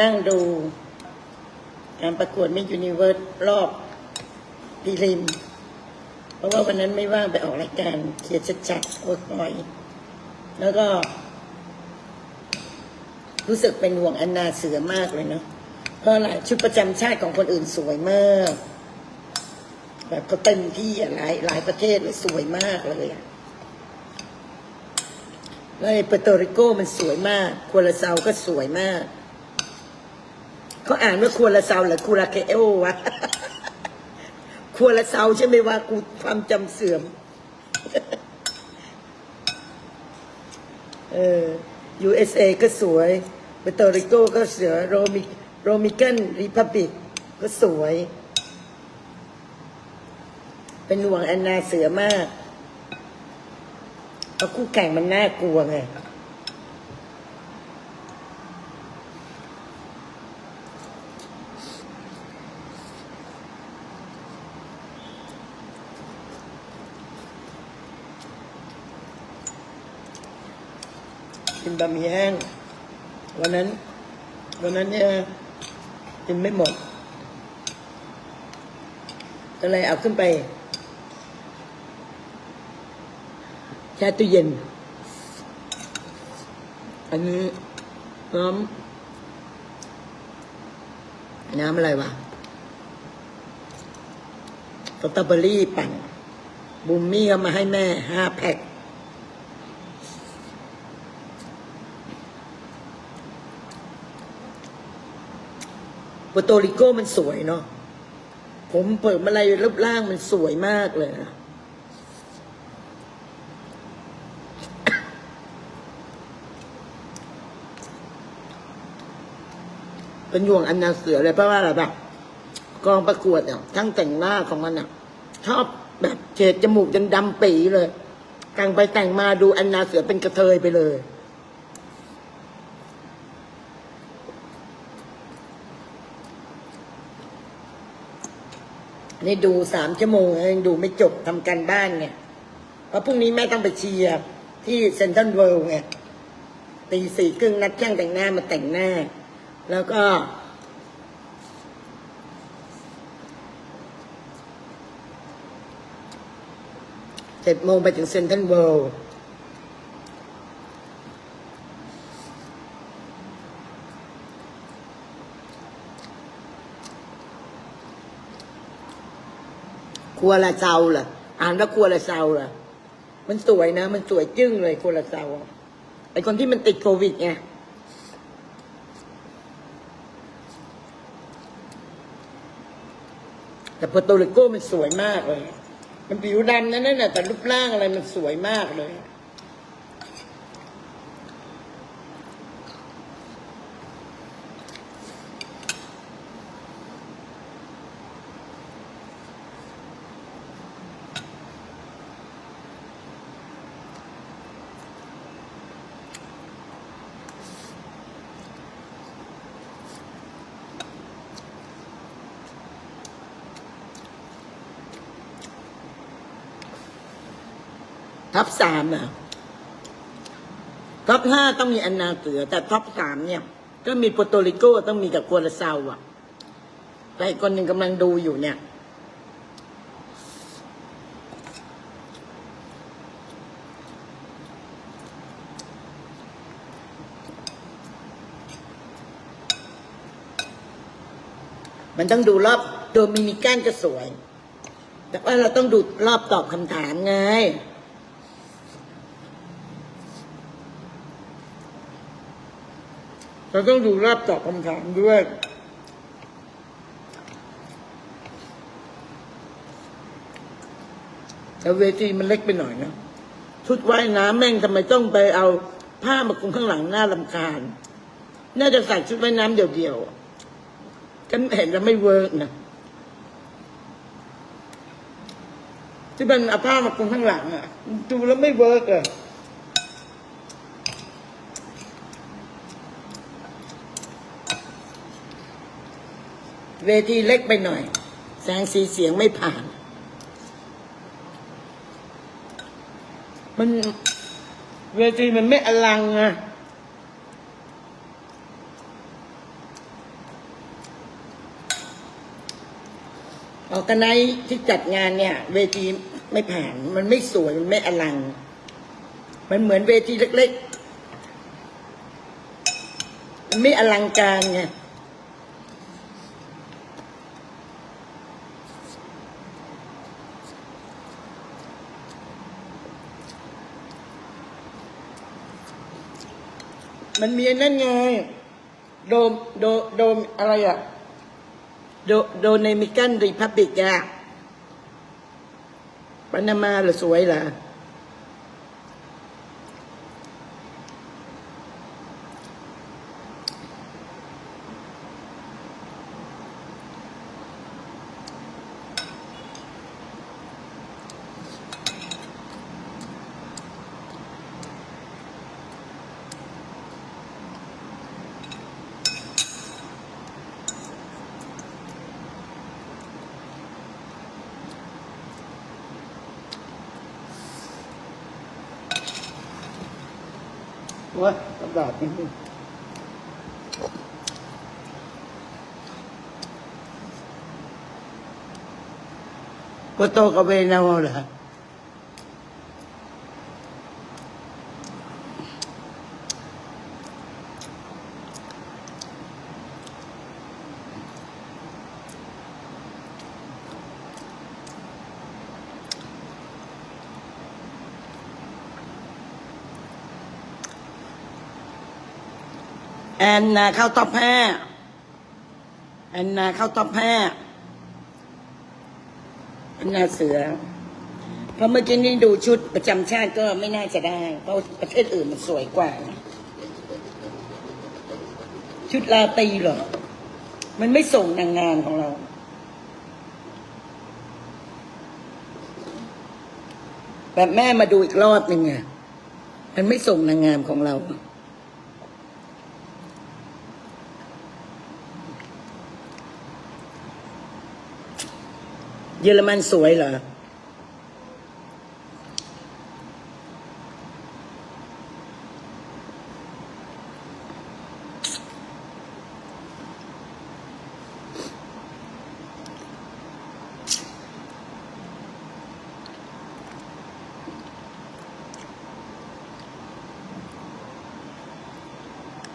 นั่งดูการประกวดมิ s ยูนิเวิร์สรอบพีริม เพราะว่าวันนั้นไม่ว่างไปออกรายการเขียนชัดๆเวิร์กหน่อย แล้วก็ รู้สึกเป็นห่วงอนนาเสือมากเลยเนาะเพราะอะไรชุดประจำชาติของคนอื่นสวยมาก แบบเขาเต็มที่อะหลายหลายประเทศเลยสวยมากเลยอะแล้วไอ้เปโตริโกมันสวยมาก คัวลาเซาก็สวยมาก เขาอ่านว่าคัวลาเซาหรือคูราเคโอวะคัวลาเซาใช่ไหมว่ากูความจำเสื่อม เออ USA ก็สวยเปอร์โตริโกก็สวยโรมิโรมิกันรีพับบิกก็สวย เป็นห่วงแอนนาเสือมากเพราะคู่แข่งมันน่ากลัวไง บะหมี่แห้ง วันนั้น วันนั้นเนี่ยกินไม่หมด ก็เลยเอาขึ้นไปแช่ตู้เย็น อันนี้น้ำน้ำอะไรวะสตรอเบอรี่ปั่นบุมมี่เอามาให้แม่ห้าแพ็ค ปรโตริโกมันสวยเนาะผมเปิดมาอะไรรูปร่างมันสวยมากเลยนะเป็นห่วงอันนาเสือเลยเพราะว่าอะไรแบบกองประกวดเนี่ยทั้งแต่งหน้าของมันอะชอบแบบเฉดจมูกจนดำปีเลยแต่งไปแต่งมาดูอันนาเสือเป็นกระเทยไปเลย นี่ดูสามชั่วโมงยังดูไม่จบทำการบ้านเนี่ยเพราะพรุ่งนี้แม่ต้องไปเชียร์ที่เซนทรัลเวิลด์ไงตีสี่ครึ่งนัดช่างแต่งหน้ามาแต่งหน้า แล้วก็ เจ็ดโมงไปถึงเซนทรัลเวิลด์ ครัวละเซาล่ะ อ่านว่าครัวละเซาล่ะ มันสวยนะ มันสวยจึ้งเลยครัวละเซาไอคนที่มันติดโควิดไงแต่โปรโตริโกมันสวยมากเลย มันผิวดำนั่นน่ะแต่รูปร่างอะไรมันสวยมากเลย ท็อปสามอะท็อปห้าต้องมีอันนาเสือ แต่ท็อปสามเนี่ย ก็มีโปรโตริโกต้องมีกับกัวลาเซาอะแต่อีกคนหนึ่งกำลังดูอยู่เนี่ยมันต้องดูรอบโดมินิกันก็สวย แต่ว่าเราต้องดูรอบตอบคำถามไง เราต้องดูรอบตอบคำถามด้วย แต่เวทีมันเล็กไปหน่อยนะชุดว่ายน้ำแม่งทำไมต้องไปเอาผ้ามาคลุมข้างหลังหน้าลำคาญ น่าจะใส่ชุดว่ายน้ำเดี่ยวๆฉันเห็นแล้วไม่เวิร์กนะที่เป็นเอาผ้ามาคลุมข้างหลังอะดูแล้วไม่เวิร์กอะ เวทีเล็กไปหน่อย แสงสีเสียงไม่ผ่าน มันเวทีมันไม่อลังอะออกกันไนที่จัดงานเนี่ย เวทีไม่ผ่าน มันไม่สวย มันไม่อลัง มันเหมือนเวทีเล็กๆ มันไม่อลังการไง มันมีนั่นไง โดมโดโดมอะไรอะโดโดเนมิกันรีพับบิกอะปานามาหรือสวยล่ะ ว่าตำรวจนี่ก็โตกับเวนเอาเหรอ อนนาเข้าท็อปห้าแอนนาเข้าท็อปห้าแอนนาเสือ เพราะเมื่อกี้นี้ดูชุดประจำชาติก็ไม่น่าจะได้ เพราะประเทศอื่นมันสวยกว่า ชุดลาตรีเหรอ มันไม่ส่งนางงามของเราแบบแม่มาดูอีกรอบหนึ่งอะ มันไม่ส่งนางงามของเรา เยอรมันสวยเหรอ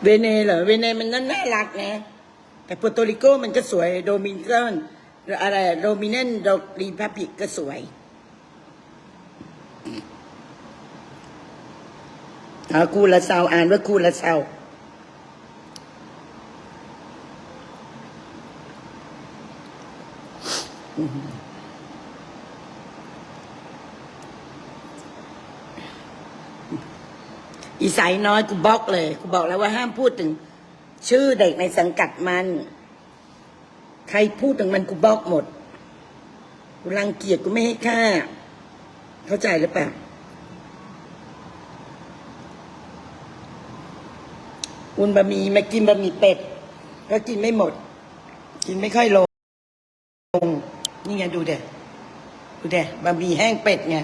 เวเนเหรอ เวเนมันน่าน่ารักนะ แต่ปัวโตริโกมันก็สวย โดมินิกัน อะไรโดมิเนนโดรีพับลิกก็สวยอาคูละเซาอ่านว่าคูละเซาอีสายน้อยกูบล็อกเลยกูบอกแล้วว่าห้ามพูดถึง ชื่อเด็กในสังกัดมัน ใครพูดถึงมันกูบล็อกหมด กูรังเกียจกูไม่ให้ค่า เข้าใจหรือเปล่าอุ่นบะหมี่มากินบะหมี่เป็ด ก็กินไม่หมด กินไม่ค่อยลง นี่ไงดูเด็ดูเด็บะหมี่แห้งเป็ดไง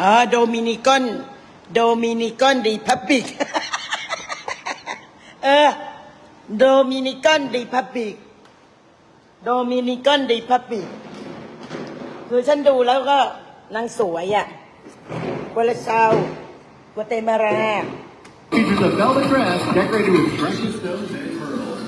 อ๋อโดมินิกอนโดมินิกอนรีพับบิก เออ โดมินิกอนรีพับบิก โดมินิกอนรีพับบิก คือฉันดูแล้วก็นางสวยอะกัวลาซาวกัวเตมารา Features a velvet dress decorated with precious stones and pearls.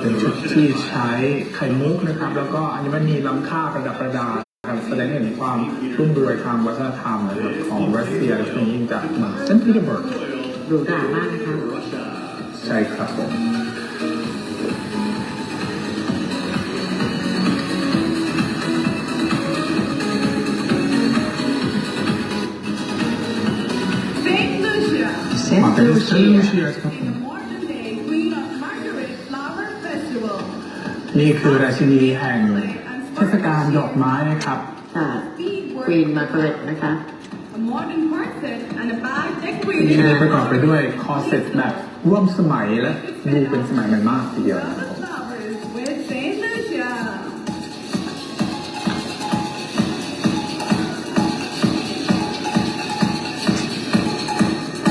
เป็นชุดที่ใช้ไข่มุกนะครับ แล้วก็อัญมณีล้ำค่าประดับประดาครับแสดงให้เห็นความรุ่งเรืองทางวัฒนธรรมนะครับของรัสเซียโดยเฉพาะยิ่งจากเมืองเซนต์ปีเตอร์เบิร์กห รูหรามากนะคะใช่ครับผม Saint Lucia, มาเป็นเซนต์ลูเชียสครับผม modern day Queen of Margaret Flower Festival. นี่คือราชินีแห่งเทศกาลดอกไม้นะครับค่ะควีนมาร์กาเร็ตนะคะ A modern corset and a bag ที่นี่ decorated ประกอบไปด้วยคอร์เซ็ตแบบร่วมสมัยและดูเป็นสมัยใหม่มากทีเดียวนะครับผม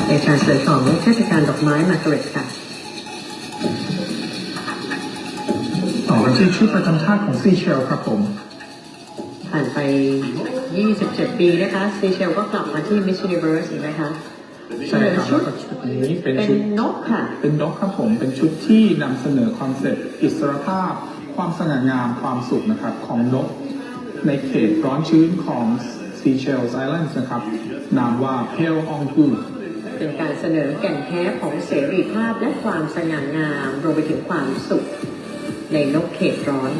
ใกล้การเสริมของเทศกาลดอกไม้มาร์กาเร็ตค่ะต่อกันที่ชุดประจำชาติของซีเชลครับผมผ่านไป 27 ปีนะคะซีเชลก็กลับมาที่ Miss Universe อีกนะคะใช่ครับชุแล้ดวก็ชุดนี้เป็นเป็นชุด นกค่ะ เป็นด็อกครับผมเป็นชุดที่นำเสนอคอนเซ็ปต์อิสรภาพ ความสง่างามความสุขนะครับของนก ในเขตร้อนชื้นของ Seychelles Islands นะครับ นามว่า Pale on g o o เป็นการเสนอแก่นแท้ของเสรีภาพและความสง่างามรวมไปถึงความสุข ในนกเขตร้อน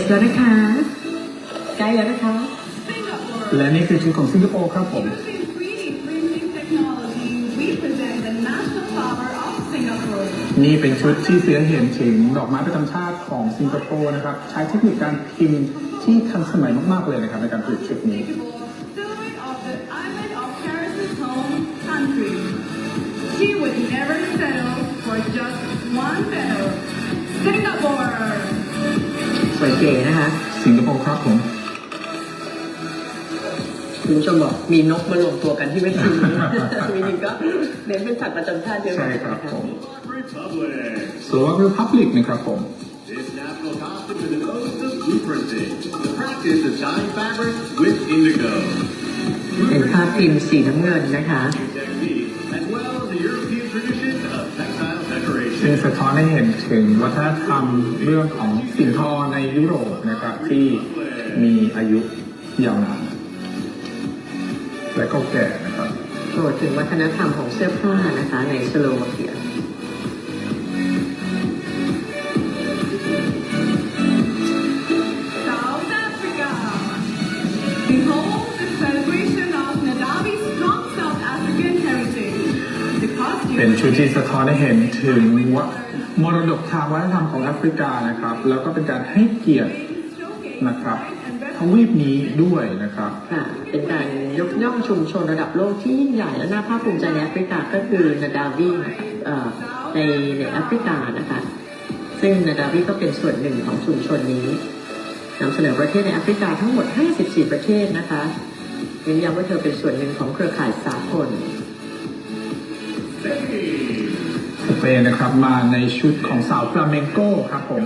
สแล้วนะคะใกล้แล้วนะคะ Singapore. และนี่คือชุดของสิงคโปร์ครับผม Using 3D printing technology, we present the national flower of Singapore. นี่เป็นชุดที่เสียเห็นถึงดอกไม้ประจำชาติของสิงคโปร์นะครับ ใช้เทคนิคการพิมพ์ที่ทันสมัยมากๆเลยนะครับในการผลิตชุดนี้ Silhouette of the island of Paris's home country. She would never settle for just one petal. Singapore. สวยเก๋นะคะ สิงคโปร์ครับผม คุณผู้ชมบอกมีนกมารวมตัวกันที่เวทีนี้มีนิงก็เน้นเป็นสัตว์ประจำชาติเยอะใช่เลยครับนะคะผม Republic. สโลวาเรีพับลิกนะครับผม This national costume is an ode to blueprinting, the practice of dyeing fabric with indigo. เป็นภาพพิมพ์สีน้ำเงินนะคะ Technique, as well as the European tradition of textile ซึ่ง decoration. สะท้อนให้เห็นถึงวัฒนธรรมเรื่องของ สินทอในยุโรปนะครับที่มีอายุยาวนานและก็แก่นะครับโปรดถึงวัฒนธรรมของเสื้อผ้านะคะในสโลวาเกีย South Africa. Behold the celebration of Nadavi's strong South African heritage. The costume เป็นชุดที่สะท้อนให้เห็นถึงวัฒ มรดกทางวัฒนธรรมของแอฟริกานะครับ แล้วก็เป็นการให้เกียรตินะครับทวีปนี้ด้วยนะครับค่ะเป็นการยกย่องชุมชนระดับโลกที่ยิ่งใหญ่และน่าภาคภูมิใจในแอฟริกาก็คือนาดาวีในในแอฟริกานะคะ ซึ่งนาดาวีก็เป็นส่วนหนึ่งของชุมชนนี้นำเสนอประเทศในแอฟริกาทั้งหมด 54 ประเทศนะคะเน้นย้ำว่าเธอเป็นส่วนหนึ่งของเครือข่ายสากล เปนนะครับ มาในชุดของสาวฟลาเมงโกครับผม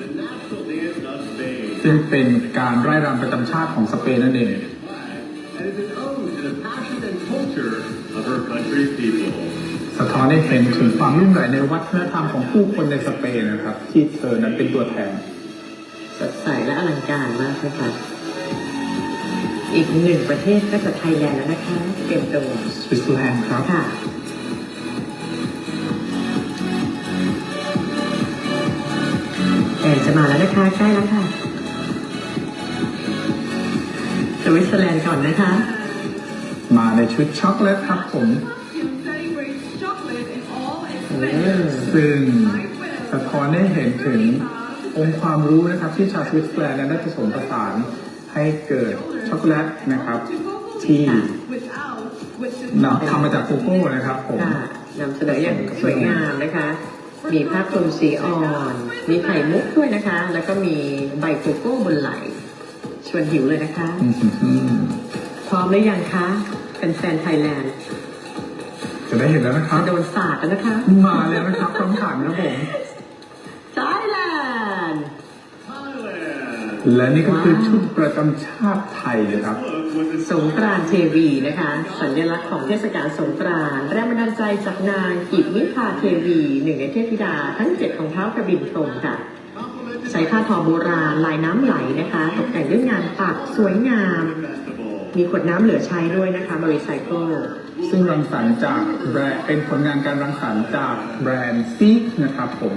The national dance of Spain. ซึ่งเป็นการไร่รำประจำชาติของสเปนนั่นเอง And is an ode to the passion and culture of her country's people. สะท้อนให้เห็นถึงความรุ่งเรืองในวัฒนธรรมของผู้คนในสเปนนะครับ ที่เธอนั้นเป็นตัวแทนสดใสและอลังการมากนะคะอีกหนึ่งประเทศก็จะไทยแลนด์แล้วนะคะเตรียมตัวสวิตเซอร์แลนด์ครับค่ะ มาแล้วนะคะใกล้แล้วค่ะสวิตเซอร์แลนด์ก่อนนะคะ มาในชุดช็อกโกแลตครับผม costume celebrates chocolate in all its อืม splendor. ซึ่งสะท้อนให้เห็นถึงองค์ความรู้นะครับที่ชาวสวิตเซอร์แลนด์นั้นได้ผสมผสานให้เกิดช็อกโกแลตนะครับ ที่ Without, which is นำทำมาจากโกโก้นะครับผมค่ะนำเสนออย่างสวยงามนะคะ มีผ้าคลุมสีอ่อน มีไข่มุกด้วยนะคะ แล้วก็มีใบโกโก้บนไหล่ชวนหิวเลยนะคะอืมพร้อมหรือยังคะ เป็นแฟนไทยแลนด์จะได้เห็นแล้วนะครับ โดนสาดกันนะคะ มาแล้วนะครับคำถามนะครับผม ไทยแลนด์ Thailand. และนี่ก็คือชุดประจำชาติไทยนะครับ Look with the สงกรานต์เทวีนะคะ สัญลักษณ์ของเทศกาลสงกรานต์แรงบันดาลใจจากนางกิมิพาเทวี หนึ่งในเทพธิดาทั้งเจ็ดของเท้ากระบินพรหมค่ะใช้ผ้าทอโบราณลายน้ำไหลนะคะ ตกแต่งด้วยงานปักสวยงาม festival. มีขวดน้ำเหลือใช้ด้วยนะคะบริไซเคิลซึ่งรังสรรค์จากแบรนด์เป็นผลงานการรังสรรค์จากแบรนด์ซีกนะครับผม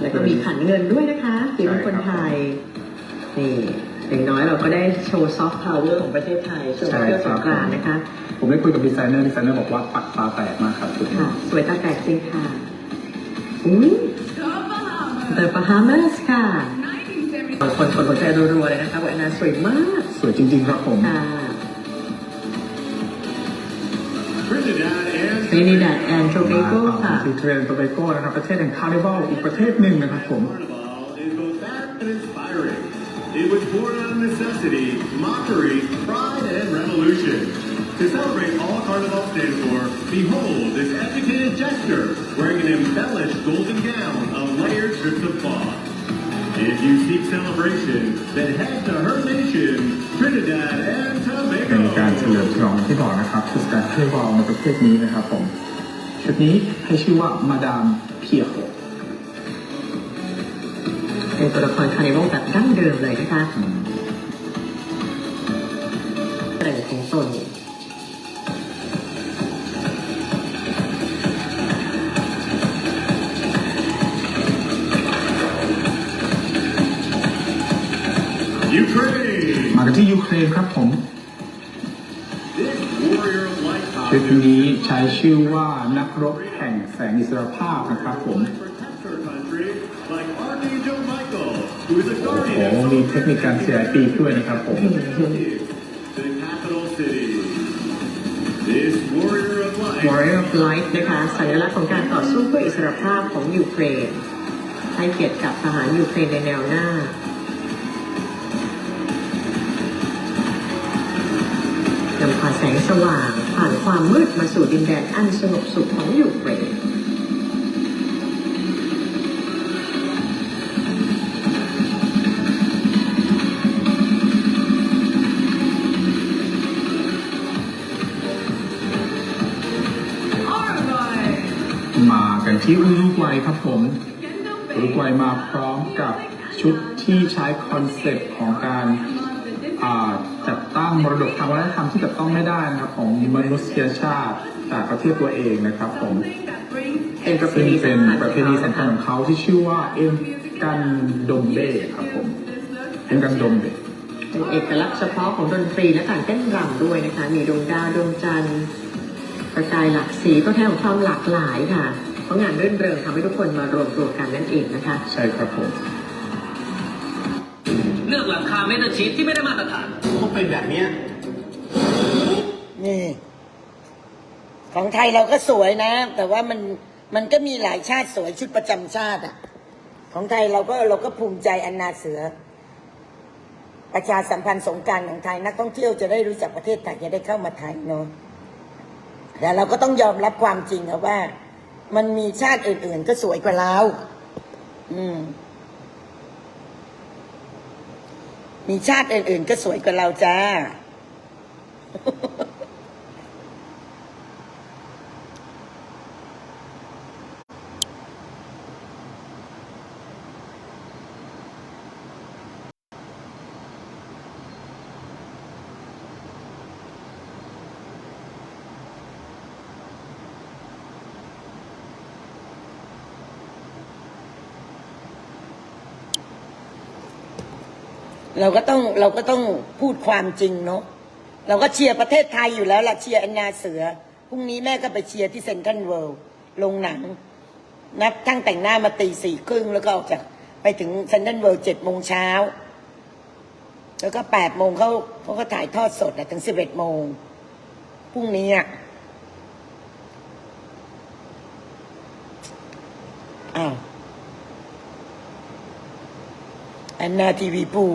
แล้วก็มีขันเงินด้วยนะคะฝีมือคนไทยนี่ อย่างน้อยเราก็ได้โชว์ซอฟต์พาวเวอร์ของประเทศไทยช่วงเที่ยวสงกรานต์นะคะ ผมได้คุยกับดีไซเนอร์ดีไซเนอร์บอกว่าปักตาแตกมากครับชุดนี้ค่ะ สวยตาแตกจริงค่ะอุ้ย The Bahamas. เดอะบาฮามาสค่ะ 1970. บางคนกดหัวใจรัวๆเลยนะคะบอกแอนนาสวยมาก สวยจริง ๆ ครับผมค่ะ Trinidad and เ r นิดัดแอนโทเบโกค่ะที่เทรนโตเบโก้นะครับประเทศแห่งคาร์นิวัลอีกประเทศหนึ่งนะครับผม It was born out of necessity, mockery, pride, and revolution. To celebrate all Carnival stands for, behold this educated jester wearing an embellished golden gown of layered strips of cloth. If you seek celebration, then head to her nation, Trinidad and เป็นการเฉลิม Tobago. ฉลองที่บอกนะครับเทศกาลเทวาลในประเทศนี้นะครับผมชุดนี้ให้ชื่อว่ามาดามเพียโ เป็นตัวละครคาร์นิวัลแบบดั้งเดิมเลยนะคะเตรของตน Ukraine! มากันที่ยูเครนครับผม This warrior of light ชุดนี้ใช้ชื่อว่านักรบแห่งแสงอิสรภาพนะครับผม โอ้โหมีเทคนิคการขยายปีกด้วยนะครับผม warrior of light นะคะ สัญลักษณ์ของการต่อสู้เพื่ออิสรภาพของยูเครน ให้เกียรติกับทหารยูเครนในแนวหน้านำพาแสงสว่างผ่านความมืดมาสู่ดินแดนอันสงบสุขของยูเครน ที่อุรุกวัยครับผมอุรุกวัยมาพร้อมกับชุดที่ใช้คอนเซปต์ของการจัดตั้งมรดกทางวัฒนธรรมที่จับต้องไม่ได้นะครับ ของมนุษยชาติจากประเทศตัวเองนะครับผม that brings เป็นเพซึ่งณีเป็นประเพณีสำคัญของเขาที่ชื่อว่าเอ็มกันดมเบ้ครับผมเอ็มกันดมเบ้เป็นเอกลักษณ์เฉพาะของดนตรีและการเต้นรำด้วยนะคะมีดวงดาวดวงจันทร์ประกายหลากสีก็แทนของความหลากหลายค่ะ เพราะงานรื่นเริงทำให้ทุกคนมารวมตัวกันนั่นเองนะคะ ใช่ครับผม เลือกหลังคาเมทัลชีทที่ไม่ได้มาตรฐานต้องเป็นแบบเนี้ยนี่ ของไทยเราก็สวยนะ แต่ว่ามันมันก็มีหลายชาติสวยชุดประจำชาติอะ ของไทยเราก็เราก็ภูมิใจอันนาเสือ ประชาสัมพันธ์สงกรารของไทยนักท่องเที่ยวจะได้รู้จักประเทศไทยจะได้เข้ามาไทยเนาะแต่เราก็ต้องยอมรับความจริงครับว่า มันมีชาติอื่น ๆ ก็สวยกว่าเรา อืม มีชาติอื่น ๆ ก็สวยกว่าเราจ้า เราก็ต้องเราก็ต้องพูดความจริงเนาะเราก็เชียร์ประเทศไทยอยู่แล้วล่ะเชียร์แอนนาเสือพรุ่งนี้แม่ก็ไปเชียร์ที่เซนทรัลเวิลด์ลงหนัง นับทั้งแต่งหน้ามาตีสี่ครึ่งแล้วก็ออกจากไปถึงเซนทรัลเวิลด์เจ็ดโมงเช้า แล้วก็แปดโมงเขาเขาก็ถ่ายทอดสดอะถึงสิบเอ็ดโมงพรุ่งนี้อะอ้าวแอนนาทีวีปู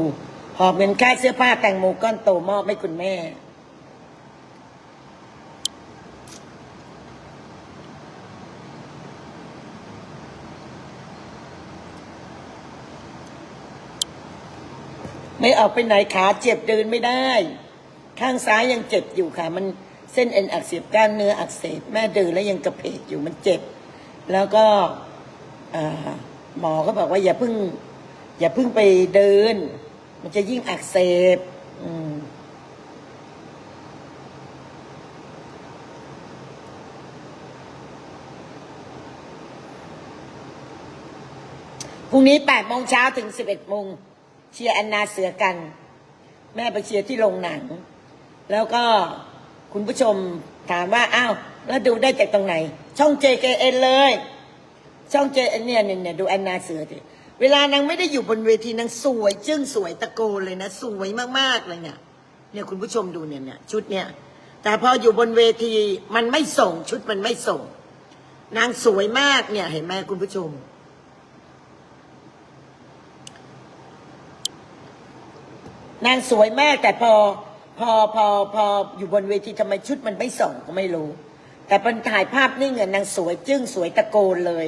หอบเงินค่าเสื้อผ้าแต่งโมก้อนโตมอบให้คุณแม่ ไม่ออกไปไหนขาเจ็บเดินไม่ได้ ข้างซ้ายยังเจ็บอยู่ค่ะ มันเส้นเอ็นอักเสบกล้ามเนื้ออักเสบแม่เดินแล้วยังกระเพกอยู่มันเจ็บ แล้วก็หมอก็บอกว่าอย่าเพิ่ง อย่าเพิ่งไปเดิน มันจะยิ่งอักเสบอืมพรุ่งนี้แปดโมงเช้าถึงสิบเอ็ดโมงเชียร์แอนนาเสือกัน แม่ไปเชียร์ที่โรงหนัง แล้วก็คุณผู้ชมถามว่าอ้าวแล้วดูได้จากตรงไหน ช่อง JKN เลย ช่องเจเนี่ยเนี่ยเนี่ยดูแอนนาเสือดิ เวลานางไม่ได้อยู่บนเวทีนางสวยจึ้งสวยตะโกนเลยนะ สวยมากๆเลยเนี่ย เนี่ยคุณผู้ชมดูเนี่ยเนี่ยชุดเนี่ย แต่พออยู่บนเวทีมันไม่ส่งชุดมันไม่ส่ง นางสวยมากเนี่ยเห็นไหมคุณผู้ชม นางสวยมากแต่พอพอพอพออยู่บนเวทีทำไมชุดมันไม่ส่งก็ไม่รู้ แต่เป็นถ่ายภาพนิ่เงอะนางสวยจึ้งสวยตะโกนเลย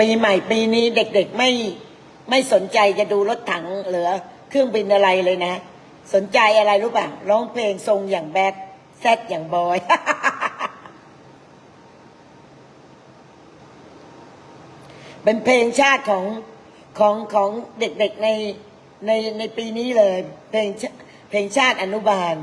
ปีใหม่ปีนี้เด็กๆไม่ไม่สนใจจะดูรถถังหลือเครื่องบินอะไรเลยนะ สนใจอะไรรู้ป่ะร้องเพลงทรงอย่างแบดแซดอย่างบอยเป็นเพลงชาติของของของเด็กๆในในในปีนี้เลย เพลงชาเพลงชาติอนุบาล